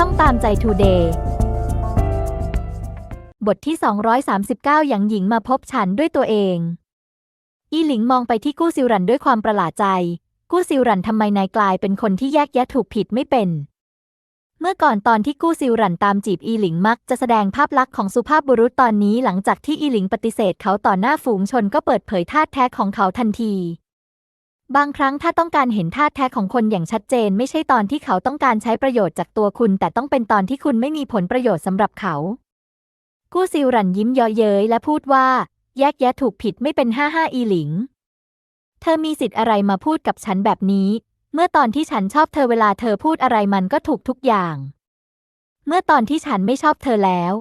ช่องตามใจทูเดย์บทที่ 239หยางหญิงมาพบฉันด้วยตัวเอง อีหลิงมองไปที่กู้ซิวรันด้วยความประหลาดใจ กู้ซิวรันทำไมนายกลายเป็นคนที่แยกแยะถูกผิดไม่เป็น เมื่อก่อนตอนที่กู้ซิวรันตามจีบอีหลิงมักจะแสดงภาพลักษณ์ของสุภาพบุรุษตอนนี้หลังจากที่อีหลิงปฏิเสธเขาต่อหน้าฝูงชนก็เปิดเผยท่าแท้ของเขาทันที บางครั้งถ้าต้องการเห็นท่าแท้ของคนอย่างชัดเจน ไม่ใช่ตอนที่เขาต้องการใช้ประโยชน์จากตัวคุณ แต่ต้องเป็นตอนที่คุณไม่มีผลประโยชน์สำหรับเขา กู้ซิวรันยิ้มเยาะเย้ยและพูดว่า แยกแยะถูกผิดไม่เป็นห้าห้าอีหลิง เธอมีสิทธิ์อะไรมาพูดกับฉันแบบนี้ เมื่อตอนที่ฉันชอบเธอเวลาเธอพูดอะไรมันก็ถูกทุกอย่าง เมื่อตอนที่ฉันไม่ชอบเธอแล้ว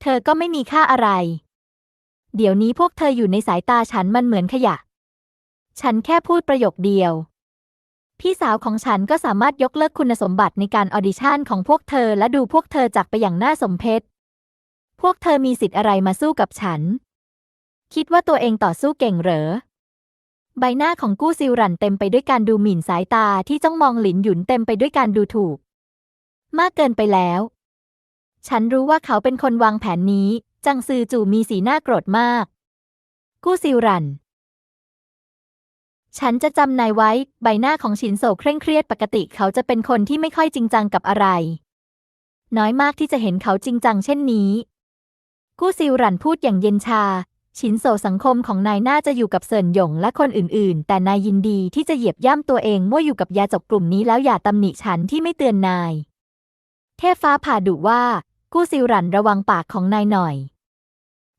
เธอก็ไม่มีค่าอะไร เดี๋ยวนี้พวกเธออยู่ในสายตาฉันมันเหมือนขยะ ฉันแค่พูดประโยคเดียว พี่สาวของฉันก็สามารถยกเลิกคุณสมบัติในการออดิชั่นของพวกเธอและดูพวกเธอจากไปอย่างน่าสมเพช พวกเธอมีสิทธิ์อะไรมาสู้กับฉัน คิดว่าตัวเองต่อสู้เก่งเหรอ ใบหน้าของกู้ซิวรันเต็มไปด้วยการดูหมิ่นสายตาที่จ้องมองหลินหยุนเต็มไปด้วยการดูถูก มากเกินไปแล้ว ฉันรู้ว่าเขาเป็นคนวางแผนนี้ จังซือจู่มีสีหน้าโกรธมาก กู้ซิวรัน ฉันจะจำนายไว้ ใบหน้าของฉินโซเคร่งเครียดปกติเขาจะเป็นคนที่ไม่ค่อยจริงจังกับอะไร น้อยมากที่จะเห็นเขาจริงจังเช่นนี้ กู้ซิวรันพูดอย่างเย็นชา ฉินโซสังคมของนายน่าจะอยู่กับเซินหยงและคนอื่นๆ แต่นายยินดีที่จะเหยียบย่ำตัวเองมั่วอยู่กับยาจกกลุ่มนี้แล้วอย่าตำหนิฉันที่ไม่เตือนนาย เทพฟ้าผ่าดุว่า กู้ซิวรันระวังปากของนายหน่อย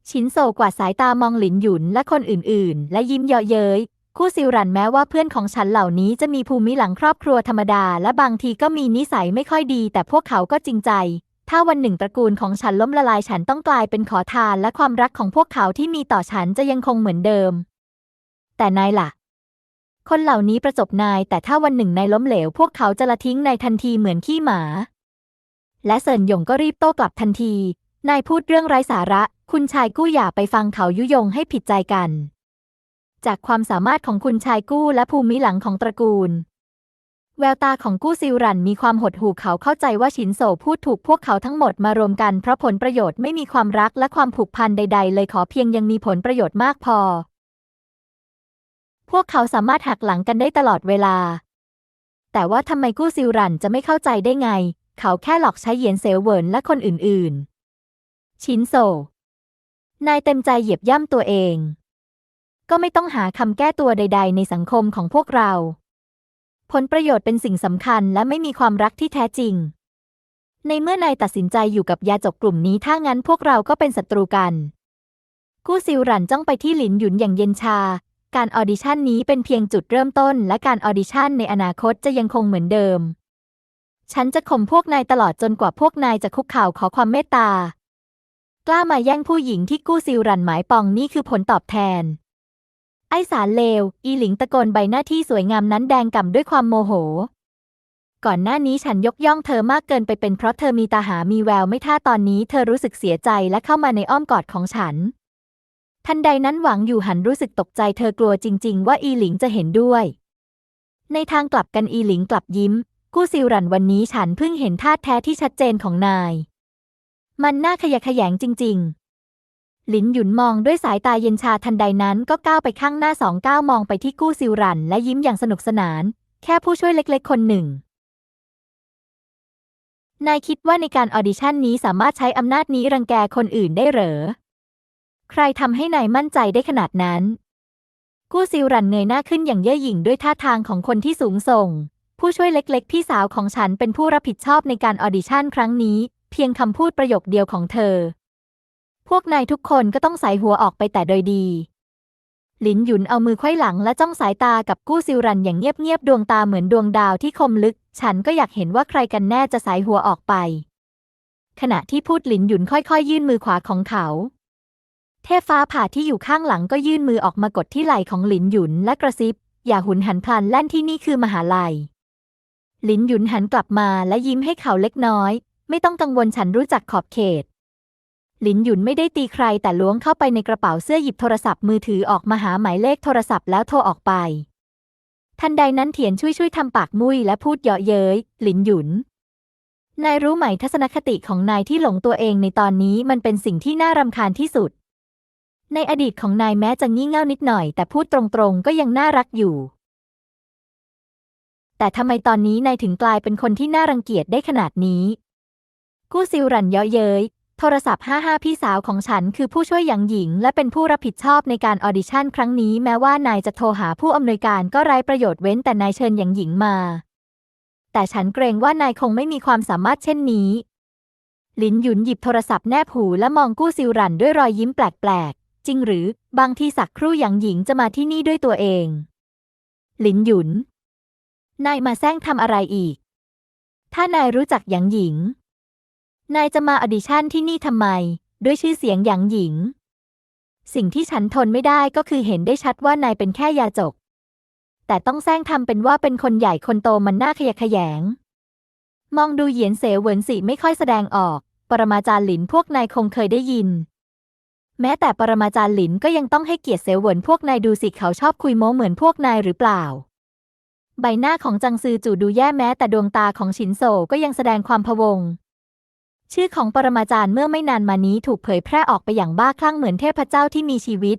ฉินโซกวาดสายตามองหลินหยุนและคนอื่นๆ และยิ้มเยาะเย้ย คู่ซิวรันแม้ว่าเพื่อนของฉันเหล่านี้จะมีภูมิหลังครอบครัวธรรมดา และบางทีก็มีนิสัยไม่ค่อยดี แต่พวกเขาก็จริงใจ ถ้าวันหนึ่งตระกูลของฉันล้มละลายฉันต้องกลายเป็นขอทาน และความรักของพวกเขาที่มีต่อฉันจะยังคงเหมือนเดิม แต่นายล่ะ คนเหล่านี้ประจบนาย แต่ถ้าวันหนึ่งนายล้มเหลว พวกเขาจะละทิ้งนายทันทีเหมือนขี้หมา และเซินหยงก็รีบโต้กลับทันทีนายพูดเรื่องไร้สาระ คุณชายกู้อย่าไปฟังเขายุยงให้ผิดใจกัน จากความสามารถของคุณชายกู้และภูมิหลังของตระกูล แววตาของกู้ซิวรันมีความหดหู่เขาเข้าใจว่าฉินโซพูดถูกพวกเขาทั้งหมดมารวมกันเพราะผลประโยชน์ไม่มีความรักและความผูกพันใด ๆ เลยขอเพียงยังมีผลประโยชน์มากพอ พวกเขาสามารถหักหลังกันได้ตลอดเวลา แต่ว่าทำไมกู้ซิวรันจะไม่เข้าใจได้ไง เขาแค่หลอกใช้เหยียนเสวเวิร์นและคนอื่นๆ ชินโซนายเต็มใจเหยียบย่ำตัวเอง ก็ไม่ต้องหาคำแก้ตัวใด ๆ ในสังคมของพวกเรา ผลประโยชน์เป็นสิ่งสำคัญและไม่มีความรักที่แท้จริง ในเมื่อนายตัดสินใจอยู่กับยาจกกลุ่มนี้ถ้างั้นพวกเราก็เป็นศัตรูกัน กู้ซิวหรันจ้องไปที่หลินหยุนอย่างเย็นชา การออดิชั่นนี้เป็นเพียงจุดเริ่มต้น และการออดิชั่นในอนาคตจะยังคงเหมือนเดิม ฉันจะข่มพวกนายตลอดจนกว่าพวกนายจะคุกเข่าขอความเมตตากล้ามาแย่งผู้หญิงที่กู้ซิวรันหมายปองนี่คือผลตอบแทน ไอสารเลว อีหลิงตะโกนใบหน้าที่สวยงามนั้นแดงก่ำด้วยความโมโห ก่อนหน้านี้ฉันยกย่องเธอมากเกินไปเป็นเพราะเธอมีตาหามีแววไม่ท่าตอนนี้เธอรู้สึกเสียใจและเข้ามาในอ้อมกอดของฉัน ทันใดนั้นหวังอยู่หันรู้สึกตกใจเธอกลัวจริง ๆ ว่าอีหลิงจะเห็นด้วย ในทางกลับกันอีหลิงกลับยิ้ม กู้ซิวรันวันนี้ฉันเพิ่งเห็นท่าแท้ที่ชัดเจนของนาย มันน่าขยะแขยงจริง ๆ หลินหยุนมองด้วยสายตาเย็นชาทันใดนั้นก็ก้าวไปข้างหน้าสองก้าวมองไปที่กู้ซิวรัน และยิ้มอย่างสนุกสนาน แค่ผู้ช่วยเล็กๆ คนหนึ่ง นายคิดว่าในการออดิชั่นนี้สามารถใช้อำนาจนี้รังแกคนอื่นได้เหรอ ใครทำให้นายมั่นใจได้ขนาดนั้น กู้ซิวรันเงยหน้าขึ้นอย่างเย่อหยิ่งด้วยท่าทางของคนที่สูงส่ง ผู้ช่วยเล็กๆ พี่สาวของฉันเป็นผู้รับผิดชอบในการออดิชั่นครั้งนี้ เพียงคำพูดประโยคเดียวของเธอ พวกนายทุกคนก็ต้องใส่หัวออกไปแต่โดยดี หลินหยุนเอามือไขว้หลังและจ้องสายตากับกู้ซิวรันอย่างเงียบๆดวงตาเหมือนดวงดาวที่คมลึก ฉันก็อยากเห็นว่าใครกันแน่จะสายหัวออกไป ขณะที่พูดหลินหยุนค่อยๆ ยื่นมือขวาของเขา เทฟ้าผ่าที่อยู่ข้างหลังก็ยื่นมือออกมากดที่ไหล่ของหลินหยุนและกระซิบ อย่าหุนหันพลันแล่นที่นี่คือมหาลัยหลินหยุนหันกลับมาและยิ้มให้เขาเล็กน้อย ไม่ต้องกังวลฉันรู้จักขอบเขต ลินหยุนไม่ได้ตีใครแต่ล้วงเข้าไปในกระเป๋าเสื้อหยิบโทรศัพท์มือถือออกมาหาหมายเลขโทรศัพท์แล้วโทรออกไป ทันใดนั้นเถียนช่วยช่วยทำปากมุ้ยและพูดเยาะเย้ยหลินหยุน นายรู้ไหมทัศนคติของนายที่หลงตัวเองในตอนนี้มันเป็นสิ่งที่น่ารำคาญที่สุด ในอดีตของนายแม้จะงี่เง่านิดหน่อย แต่พูดตรงๆก็ยังน่ารักอยู่ แต่ทำไมตอนนี้นายถึงกลายเป็นคนที่น่ารังเกียจได้ขนาดนี้ กู้ซิลรันเยาะเย้ย โทรศัพท์ 55 พี่สาวของฉันคือผู้ช่วยหยางหญิง และเป็นผู้รับผิดชอบในการออดิชั่นครั้งนี้แม้ว่านายจะโทรหาผู้อำนวยการก็ไร้ประโยชน์เว้นแต่นายเชิญหยางหญิงมา แต่ฉันเกรงว่านายคงไม่มีความสามารถเช่นนี้ หลินหยุนหยิบโทรศัพท์แนบหูและมองกู้ซิลรันด้วยรอยยิ้มแปลกๆ จริงหรือบางทีสักครู่หยางหญิงจะมาที่นี่ด้วยตัวเอง หลินหยุน นายมาแซงทำอะไรอีก ถ้านายรู้จักหยางหญิง นายจะมาออดิชั่นที่นี่ทำไม ด้วยชื่อเสียงหยางหญิง สิ่งที่ฉันทนไม่ได้ก็คือเห็นได้ชัดว่านายเป็นแค่ยาจก แต่ต้องแซงทำเป็นว่าเป็นคนใหญ่คนโตมันน่าขยะแขยง มองดูเหยียนเสเหวินสิไม่ค่อยแสดงออก ปรมาจารย์หลินพวกนายคงเคยได้ยิน แม้แต่ปรมาจารย์หลินก็ยังต้องให้เกียรติเสเวินพวกนายดูสิเขาชอบคุยโม้เหมือนพวกนายหรือเปล่าใบหน้าของจังซือจู่ดูแย่แม้แต่ดวงตาของฉินโซก็ยังแสดงความพะวง ชื่อของปรมาจารย์เมื่อไม่นานมานี้ถูกเผยแพร่ออกไปอย่างบ้าคลั่งเหมือนเทพเจ้าที่มีชีวิต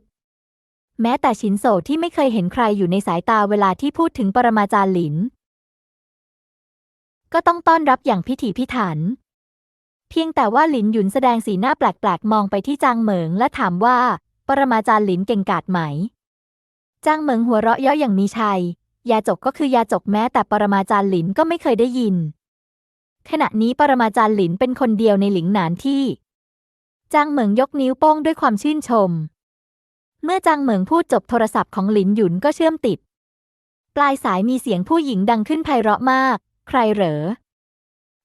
แม้แต่ฉินโซที่ไม่เคยเห็นใครอยู่ในสายตาเวลาที่พูดถึงปรมาจารย์หลิน ก็ต้องต้อนรับอย่างพิถีพิถัน เพียงแต่ว่าหลินหยุนแสดงสีหน้าแปลกๆ มองไปที่จางเหมิงและถามว่า ปรมาจารย์หลินเก่งกาจไหม จางเหมิงหัวเราะเยาะอย่างมีชัย ยาจกก็คือยาจกแม้แต่ปรมาจารย์หลินก็ไม่เคยได้ยิน ขณะนี้ปรมาจารย์หลินเป็นคนเดียวในหลิงหนานที่จางเหมิงยกนิ้วโป้งด้วยความชื่นชม เมื่อจางเหมิงพูดจบโทรศัพท์ของหลินหยุนก็เชื่อมติด ปลายสายมีเสียงผู้หญิงดังขึ้นไพเราะมาก ใครเหรอ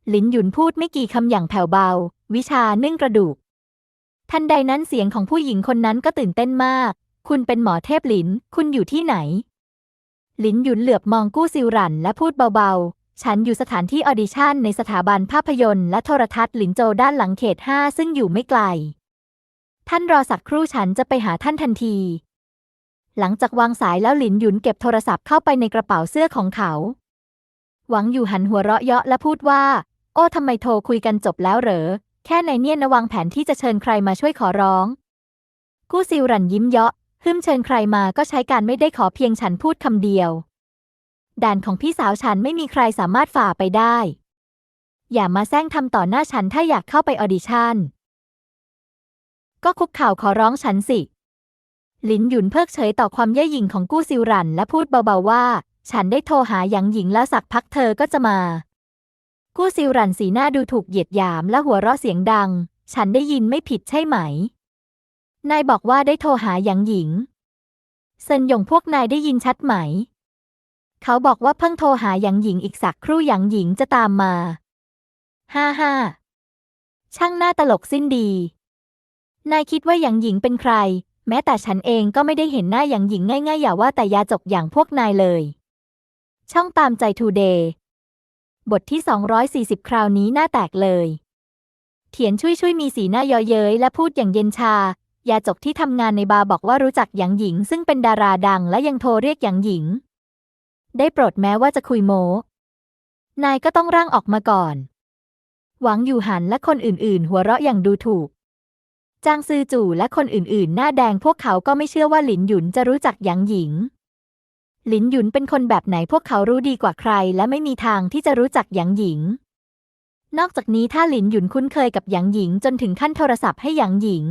หลินหยุนพูดไม่กี่คำอย่างแผ่วเบา วิชานึ่งกระดูก ทันใดนั้นเสียงของผู้หญิงคนนั้นก็ตื่นเต้นมาก คุณเป็นหมอเทพหลิน คุณอยู่ที่ไหน หลินหยุนเหลือบมองกู้ซิวรันและพูดเบาๆ ฉันอยู่สถานที่ออดิชั่นในสถาบันภาพยนตร์และโทรทัศน์หลินโจด้านหลังเขตห้าซึ่งอยู่ไม่ไกล ท่านรอสักครู่ฉันจะไปหาท่านทันที หลังจากวางสายแล้วหลินหยุนเก็บโทรศัพท์เข้าไปในกระเป๋าเสื้อของเขา หวังอยู่หันหัวเราะเยาะและพูดว่า โอ้ทำไมโทรคุยกันจบแล้วเหรอ แค่ในเนี่ยนะวางแผนที่จะเชิญใครมาช่วยขอร้อง กู้ซิวรันยิ้มเยาะฮึมเชิญใครมาก็ใช้การไม่ได้ขอเพียงฉันพูดคำเดียว ด่านของพี่สาวฉันไม่มีใครสามารถฝ่าไปได้ อย่ามาแซงทำต่อหน้าฉันถ้าอยากเข้าไปออดิชั่น ก็คุกเข่าขอร้องฉันสิ หลินหยุนเพิกเฉยต่อความเย่หยิ่งของกู้ซิวรัน และพูดเบาๆว่า ฉันได้โทรหาหยางหญิงแล้วสักพักเธอก็จะมา กู้ซิวรันสีหน้าดูถูกเหยียดหยามและหัวเราะเสียงดัง ฉันได้ยินไม่ผิดใช่ไหม นายบอกว่าได้โทรหาหยางหญิงเซินหยงพวกนายได้ยินชัดไหม เขาบอกว่าเพิ่งโทรหาหยางหญิงอีกสักครู่หยางหญิงจะตามมาฮ่าฮ่าช่างหน้าตลกสิ้นดี นายคิดว่าหยางหญิงเป็นใคร แม้แต่ฉันเองก็ไม่ได้เห็นหน้าหยางหญิงง่ายๆ อย่าว่าแต่ยาจกอย่างพวกนายเลย ช่องตามใจทูเดย์บทที่ 240 คราวนี้หน้าแตกเลย เถียนช่วยช่วยมีสีหน้าเยาะเย้ยและพูดอย่างเย็นชา ยาจกที่ทำงานในบาร์บอกว่ารู้จักหยางหญิง ซึ่งเป็นดาราดังและยังโทรเรียกหยางหญิง ได้โปรดแม้ว่าจะคุยโม นายก็ต้องร่างออกมาก่อน หวังอยู่หันและคนอื่นๆ หัวเราะอย่างดูถูก จางซือจู่และคนอื่นๆ หน้าแดงพวกเขาก็ไม่เชื่อว่าหลินหยุนจะรู้จักหยางหญิง หลินหยุนเป็นคนแบบไหนพวกเขารู้ดีกว่าใคร และไม่มีทางที่จะรู้จักหยางหญิง นอกจากนี้ถ้าหลินหยุนคุ้นเคยกับหยางหญิงจนถึงขั้นโทรศัพท์ให้หยางหญิง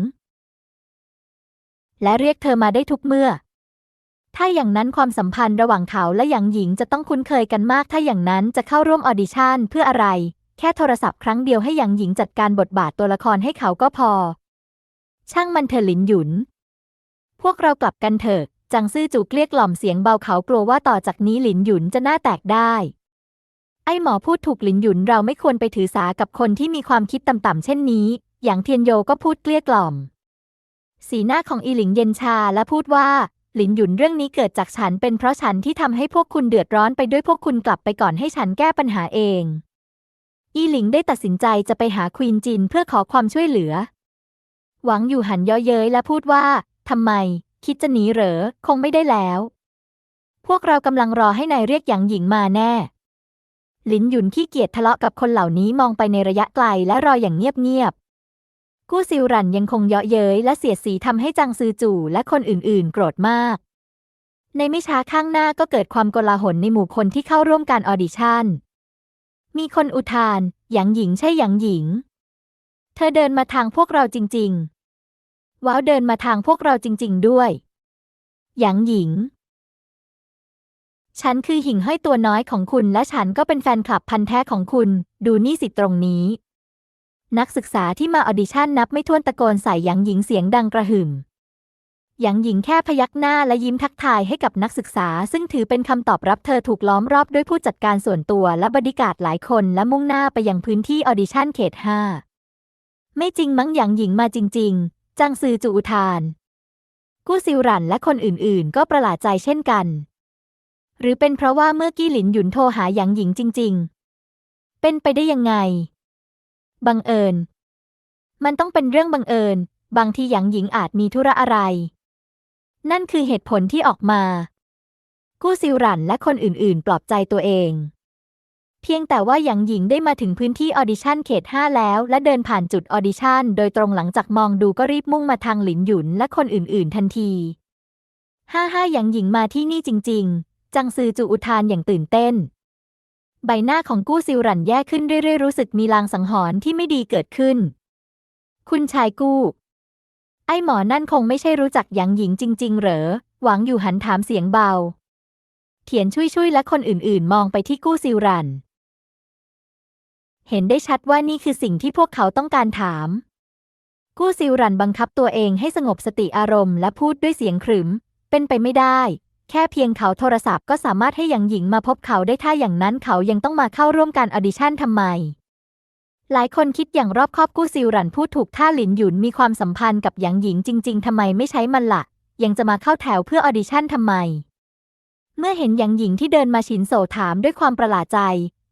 และเรียกเธอมาได้ทุกเมื่อ ถ้าอย่างนั้นความสัมพันธ์ระหว่างเขาและหยางหญิงจะต้องคุ้นเคยกันมาก ถ้าอย่างนั้นจะเข้าร่วมออดิชั่นเพื่ออะไร แค่โทรศัพท์ครั้งเดียวให้หยางหญิงจัดการบทบาทตัวละครให้เขาก็พอ ช่างมันเถอหลินหยุน พวกเรากลับกันเถอะ จังซื่อจูเกลี้ยกล่อมเสียงเบาเขากลัวว่าต่อจากนี้หลินหยุนจะหน้าแตกได้ ไอหมอพูดถูกหลินหยุนเราไม่ควรไปถือสากับคนที่มีความคิดต่ำๆเช่นนี้อย่างเทียนโยก็พูดเกลี้ยกล่อม สีหน้าของอีหลิงเย็นชาและพูดว่า หลินหยุนเรื่องนี้เกิดจากฉันเป็นเพราะฉันที่ทำให้พวกคุณเดือดร้อนไปด้วยพวกคุณกลับไปก่อนให้ฉันแก้ปัญหาเอง อีหลิงได้ตัดสินใจจะไปหาควีนจินเพื่อขอความช่วยเหลือ หวังอยู่หันย่อเย้ยและพูดว่าทำไม คิดจะหนีเหรอ คงไม่ได้แล้ว พวกเรากำลังรอให้นายเรียกหยางหญิงมาแน่ลินหยุนขี้เกียจทะเลาะกับคนเหล่านี้มองไปในระยะไกลและรออย่างเงียบๆ กู้ซิวรันยังคงเยาะเย้ยและเสียดสีทำให้จังซือจู่และคนอื่นๆ โกรธมาก ในไม่ช้าข้างหน้าก็เกิดความโกลาหลในหมู่คนที่เข้าร่วมการออดิชั่น มีคนอุทาน หยางหญิงใช่หยางหญิง เธอเดินมาทางพวกเราจริง ๆ ว้าวเดินมาทางพวกเราจริง ๆ ด้วย หยางหญิง ฉันคือหิ่งห้อยตัวน้อยของคุณและฉันก็เป็นแฟนคลับพันธุ์แท้ของคุณ ดูนี่สิตรงนี้ นักศึกษาที่มาออดิชั่นนับไม่ถ้วนตะโกนใส่หยางหญิงเสียงดังกระหึ่มหยางหญิงแค่พยักหน้าและยิ้มทักทายให้กับนักศึกษา ซึ่งถือเป็นคำตอบรับเธอถูกล้อมรอบด้วยผู้จัดการส่วนตัวและบริการหลายคนและมุ่งหน้าไปยังพื้นที่ออดิชั่นเขตห้าไม่จริงมั้งหยางหญิงมาจริง ๆ จังซือจูอุทาน กู้ซิวรันและคนอื่นๆ ก็ประหลาดใจเช่นกัน หรือเป็นเพราะว่าเมื่อกี้หลินหยุนโทรหาหยางหญิงจริง ๆ เป็นไปได้ยังไง บังเอิญ มันต้องเป็นเรื่องบังเอิญ บางทีหยางหญิงอาจมีธุระอะไร นั่นคือเหตุผลที่ออกมา กู้ซิวรันและคนอื่นๆ ปลอบใจตัวเอง เพียงแต่ว่าหยางหญิงได้มาถึงพื้นที่ออดิชั่นเขต 5 แล้ว และเดินผ่านจุดออดิชั่น โดยตรงหลังจากมองดูก็รีบมุ่งมาทางหลินหยุนและคนอื่น ๆ ทันทีห้าห้าหยางหญิงมาที่นี่จริง ๆ จังซือจูอุทานอย่างตื่นเต้น ใบหน้าของกู้ซิวหรันแย่ขึ้นเรื่อยๆรู้สึกมีลางสังหรณ์ที่ไม่ดีเกิดขึ้น คุณชายกู้ ไอ้หมอนั่นคงไม่ใช่รู้จักหยางหญิงจริง ๆ เหรอ หวังอยู่หันถามเสียงเบา เถียนชุยชุยและคนอื่นๆ มองไปที่กู้ซิวหรัน เห็นได้ชัดว่านี่คือสิ่งที่พวกเขาต้องการถาม กู้ซิวหรันบังคับตัวเองให้สงบสติอารมณ์และพูดด้วยเสียงขรึม เป็นไปไม่ได้ แค่เพียงเขาโทรศัพท์ก็สามารถให้หยางหญิงมาพบเขาได้ถ้าอย่างนั้นเขายังต้องมาเข้าร่วมการออดิชั่นทำไม หลายคนคิดอย่างรอบคอบกู้ซิวหรันพูดถูกถ้าหลินหยุนมีความสัมพันธ์กับหยางหญิงจริง ๆทำไมไม่ใช้มันละ่ะ ยังจะมาเข้าแถวเพื่อออดิชั่นทำไม เมื่อเห็นหยางหญิงที่เดินมาฉินโซถามด้วยความประหลาดใจ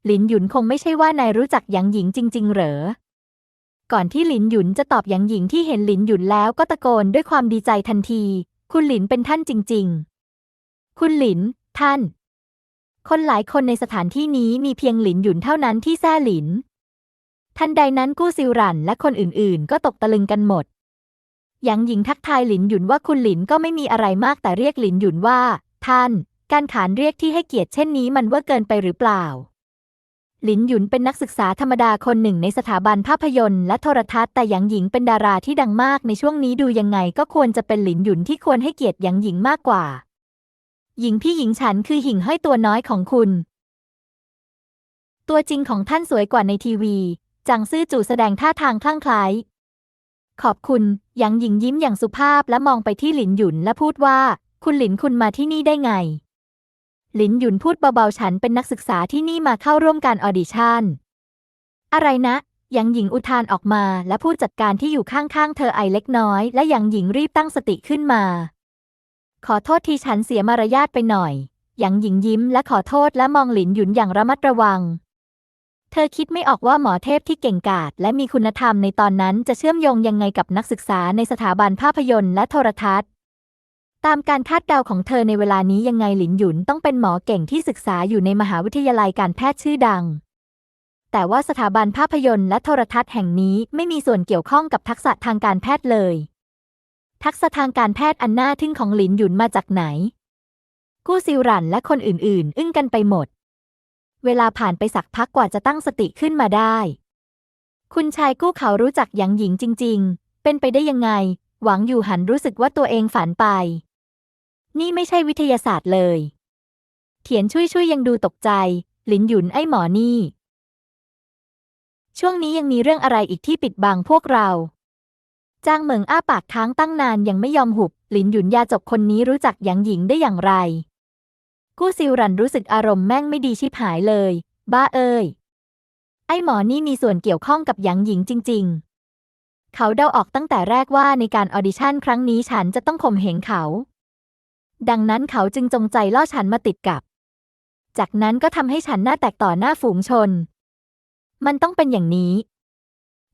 หลินหยุนคงไม่ใช่ว่านายรู้จักหยางหญิงจริง ๆ เหรอก่อนที่หลินหยุนจะตอบหยางหญิงที่เห็นหลินหยุนแล้วก็ตะโกนด้วยความดีใจทันที คุณหลินเป็นท่านจริง ๆ คุณหลิน ท่าน คนหลายคนในสถานที่นี้มีเพียงหลินหยุนเท่านั้นที่แซ่หลิน ทันใดนั้นกู้ซิวรันและคนอื่นๆ ก็ตกตะลึงกันหมดหยางหญิงทักทายหลินหยุนว่าคุณหลินก็ไม่มีอะไรมากแต่เรียกหลินหยุนว่า ท่าน การขานเรียกที่ให้เกียรติเช่นนี้มันว่าเกินไปหรือเปล่า หลินหยุนเป็นนักศึกษาธรรมดาคนหนึ่งในสถาบันภาพยนตร์และโทรทัศน์แต่หยางหญิงเป็นดาราที่ดังมากในช่วงนี้ดูยังไงก็ควรจะเป็นหลินหยุนที่ควรให้เกียรติหยางหญิงมากกว่า หญิงพี่หญิงฉันคือหิ่งห้อยตัวน้อยของคุณ ตัวจริงของท่านสวยกว่าในทีวีจังซื่อจู่แสดงท่าทางคลั่งไคล้ายขอบคุณ หยางหญิงยิ้มอย่างสุภาพและมองไปที่หลินหยุนและพูดว่า คุณหลินคุณมาที่นี่ได้ไง หลินหยุนพูดเบาๆฉันเป็นนักศึกษาที่นี่มาเข้าร่วมการออดิชั่น อะไรนะหยางหญิงอุทานออกมาและผู้จัดการที่อยู่ข้างๆเธอไอเล็กน้อย และหยางหญิงรีบตั้งสติขึ้นมา ขอโทษที่ฉันเสียมารยาทไปหน่อย หยางหญิงยิ้มและขอโทษและมองหลินหยุนอย่างระมัดระวัง เธอคิดไม่ออกว่าหมอเทพที่เก่งกาจและมีคุณธรรมในตอนนั้นจะเชื่อมโยงยังไงกับนักศึกษาในสถาบันภาพยนตร์และโทรทัศน์ ตามการคาดเดาของเธอในเวลานี้ยังไงหลินหยุนต้องเป็นหมอเก่งที่ศึกษาอยู่ในมหาวิทยาลัยการแพทย์ชื่อดัง แต่ว่าสถาบันภาพยนตร์และโทรทัศน์แห่งนี้ไม่มีส่วนเกี่ยวข้องกับทักษะทางการแพทย์เลย ทักษะทางการแพทย์อันน่าทึ่งของหลินหยุนมาจากไหน กู้ซิวรันและคนอื่นๆ อึ้งกันไปหมด เวลาผ่านไปสักพักกว่าจะตั้งสติขึ้นมาได้ คุณชายกู้เขารู้จักหยางหญิงจริง ๆ เป็นไปได้ยังไง หวังอยู่หันรู้สึกว่าตัวเองฝันไป นี่ไม่ใช่วิทยาศาสตร์เลย เถียนช่วยช่วยยังดูตกใจ หลินหยุนไอ้หมอนี่ ช่วงนี้ยังมีเรื่องอะไรอีกที่ปิดบังพวกเรา จางเหมิงอ้าปากค้างตั้งนานยังไม่ยอมหุบ หลินหยุนยาจกคนนี้รู้จักหยางหญิงได้อย่างไร กู้ซิวรันรู้สึกอารมณ์แม่งไม่ดีชิบหายเลย บ้าเอ้ย ไอ้หมอนี่มีส่วนเกี่ยวข้องกับหยางหญิงจริง ๆ เขาเดาออกตั้งแต่แรกว่าในการออดิชั่นครั้งนี้ฉันจะต้องข่มเหงเขา ดังนั้นเขาจึงจงใจล่อฉันมาติดกับ จากนั้นก็ทำให้ฉันหน้าแตกต่อหน้าฝูงชน มันต้องเป็นอย่างนี้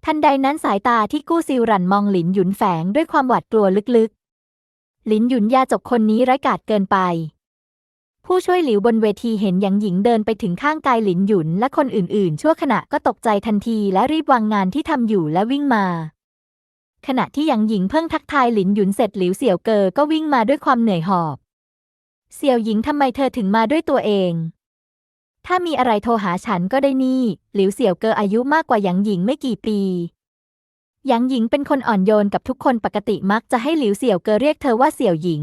ทันใดนั้นสายตาที่กู้ซิวรันมองหลินหยุนแฝงด้วยความหวาดกลัวลึกๆ หลินหยุนยาจกคนนี้ร้ายกาจเกินไป ผู้ช่วยหลิวบนเวทีเห็นหยางหญิงเดินไปถึงข้างกายหลินหยุนและคนอื่นๆ ชั่วขณะก็ตกใจทันทีและรีบวางงานที่ทำอยู่และวิ่งมา ขณะที่หยางหญิงเพิ่งทักทายหลินหยุนเสร็จหลิวเสี่ยวเกอก็วิ่งมาด้วยความเหนื่อยหอบ เสี่ยวหญิงทำไมเธอถึงมาด้วยตัวเอง ถ้ามีอะไรโทรหาฉันก็ได้นี่ หลิวเสี่ยวเกออายุมากกว่าหยางหญิงไม่กี่ปีหยางหญิงเป็นคนอ่อนโยนกับทุกคนปกติมักจะให้หลิวเสี่ยวเกอเรียกเธอว่าเสี่ยวหญิง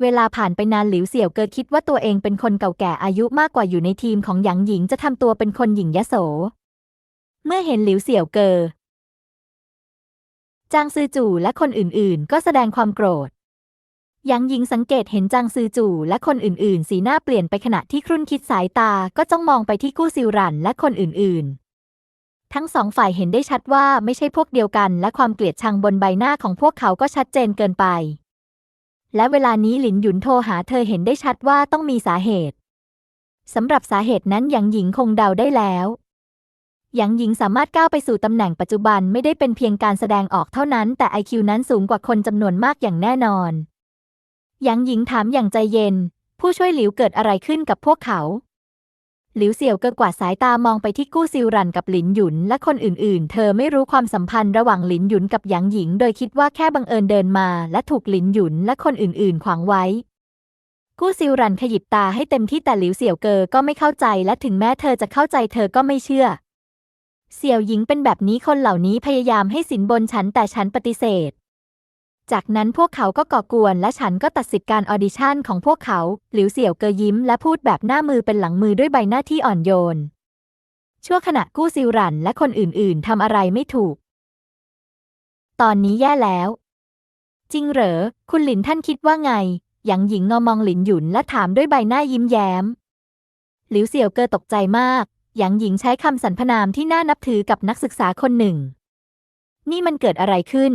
เวลาผ่านไปนานหลิวเสี่ยวเกอคิดว่าตัวเองเป็นคนเก่าแก่อายุมากกว่าอยู่ในทีมของหยางหญิงจะทำตัวเป็นคนหญิงยโส เมื่อเห็นหลิวเสี่ยวเกอจางซือจู่และคนอื่นๆ ก็แสดงความโกรธ ยางหญิงสังเกตเห็นจางซือจู่และคนอื่นๆ สีหน้าเปลี่ยนไปขณะที่ครุ่นคิดสายตาก็จ้องมองไปที่กู้ซิวรันและคนอื่นๆ ทั้งสองฝ่ายเห็นได้ชัดว่าไม่ใช่พวกเดียวกัน และความเกลียดชังบนใบหน้าของพวกเขาก็ชัดเจนเกินไป และเวลานี้หลินหยุนโทรหาเธอเห็นได้ชัดว่าต้องมีสาเหตุสำหรับสาเหตุนั้นหยางหญิงคงเดาได้แล้วหยางหญิงสามารถก้าวไปสู่ตำแหน่งปัจจุบันไม่ได้เป็นเพียงการแสดงออกเท่านั้น แต่ IQ นั้นสูงกว่าคนจำนวนมากอย่างแน่นอน หยางหญิงถามอย่างใจเย็น ผู้ช่วยหลิวเกิดอะไรขึ้นกับพวกเขา หลิวเสี่ยวเกินกว่าสายตามองไปที่กู้ซิวรันกับหลินหยุน และคนอื่นๆ เธอไม่รู้ความสัมพันธ์ระหว่างหลินหยุนกับหยางหญิง โดยคิดว่าแค่บังเอิญเดินมา และถูกหลินหยุนและคนอื่นๆ ขวางไว้ กู้ซิวรันขยิบตาให้เต็มที่แต่หลิวเสี่ยวเกอก็ไม่เข้าใจ และถึงแม้เธอจะเข้าใจเธอก็ไม่เชื่อ เสี่ยวหญิงเป็นแบบนี้คนเหล่านี้พยายามให้สินบนฉันแต่ฉันปฏิเสธ จากนั้นพวกเขาก็ก่อกวนและฉันก็ตัดสิทธิการออดิชั่นของพวกเขา หลิวเสี่ยวเกอยิ้มและพูดแบบหน้ามือเป็นหลังมือด้วยใบหน้าที่อ่อนโยน ชั่วขณะกู้ซิวรันและคนอื่นๆทำอะไรไม่ถูก ตอนนี้แย่แล้ว จริงเหรอ คุณหลินท่านคิดว่าไง หยางหญิงงอมองหลินหยุนและถามด้วยใบหน้ายิ้มแย้ม หลิวเสี่ยวเกอตกใจมาก หยางหญิงใช้คำสรรพนามที่น่านับถือกับนักศึกษาคนหนึ่ง นี่มันเกิดอะไรขึ้น